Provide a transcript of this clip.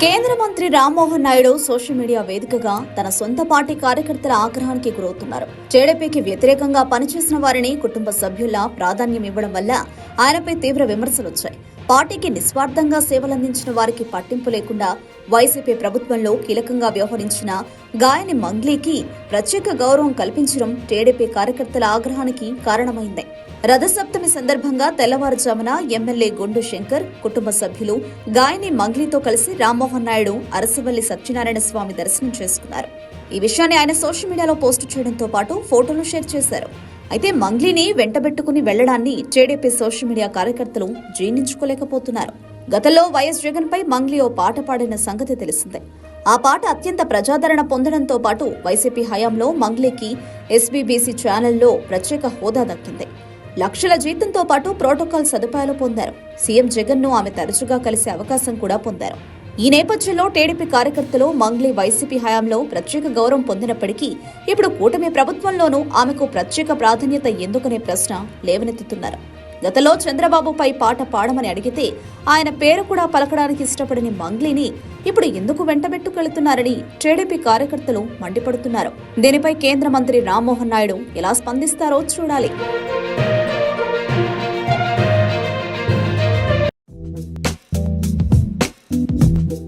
కేంద్ర మంత్రి Rammohan Naidu social media వేదికగా తన సొంత పార్టీ కార్యకర్తల ఆగ్రహానికి గురవుతున్నారు. టీడీపీకి వ్యతిరేకంగా పనిచేసిన వారిని కుటుంబ సభ్యుల ప్రాధాన్యం ఇవ్వడం వల్ల ఆయనపై తీవ్ర విమర్శలు వచ్చాయి. పార్టీకి నిస్వార్థంగా సేవలందించిన వారికి పట్టింపు లేకుండా వైసీపీ ప్రభుత్వంలో కీలకంగా వ్యవహరించిన గాయని మంగ్లీకి ప్రత్యేక గౌరవం కల్పించడం టీడీపీ కార్యకర్తల ఆగ్రహానికి కారణమైంది. రథసప్తమి సందర్భంగా తెల్లవారుజామున ఎమ్మెల్యే గుండు శంకర్ కుటుంబ సభ్యులు గాయని మంగ్లీతో కలిసి రామ్మోహన్ నాయుడు అరసవల్లి సత్యనారాయణ స్వామి దర్శనం చేసుకున్నారు. ఈ విషయాన్ని ఆయన సోషల్ మీడియాలో పోస్టు చేయడంతో పాటు ఫోటోలు షేర్ చేశారు. అయితే మంగ్లీని వెంటబెట్టుకుని వెళ్ళడాన్ని టీడీపీ సోషల్ మీడియా కార్యకర్తలు జీర్ణించుకోలేకపోతున్నారు. గతంలో వైఎస్ జగన్ పై మంగ్లీ ఓ పాట పాడిన సంగతి తెలిసిందే. ఆ పాట అత్యంత ప్రజాదరణ పొందడంతో పాటు వైసీపీ హయాంలో మంగ్లీకి ఎస్బీబీసీ ఛానల్లో ప్రత్యేక హోదా దక్కింది. లక్షల జీతంతో పాటు ప్రోటోకాల్ సదుపాయాలు పొందారు. సీఎం జగన్ను ఆమె తరచుగా కలిసే అవకాశం కూడా పొందారు. ఈ నేపథ్యంలో టీడీపీ కార్యకర్తలు మంగ్లీ వైసీపీ హయాంలో ప్రత్యేక గౌరవం పొందినప్పటికీ ఇప్పుడు కూటమి ప్రభుత్వంలోనూ ఆమెకు ప్రత్యేక ప్రాధాన్యత ఎందుకనే ప్రశ్న లేవనెత్తుతున్నారు. గతంలో చంద్రబాబుపై పాట పాడమని అడిగితే ఆయన పేరు కూడా పలకడానికి ఇష్టపడని మంగ్లీని ఇప్పుడు ఎందుకు వెంటబెట్టుకెళ్తున్నారని టీడీపీ కార్యకర్తలు మండిపడుతున్నారు. దీనిపై కేంద్ర మంత్రి రామ్మోహన్ నాయుడు ఎలా స్పందిస్తారో చూడాలి.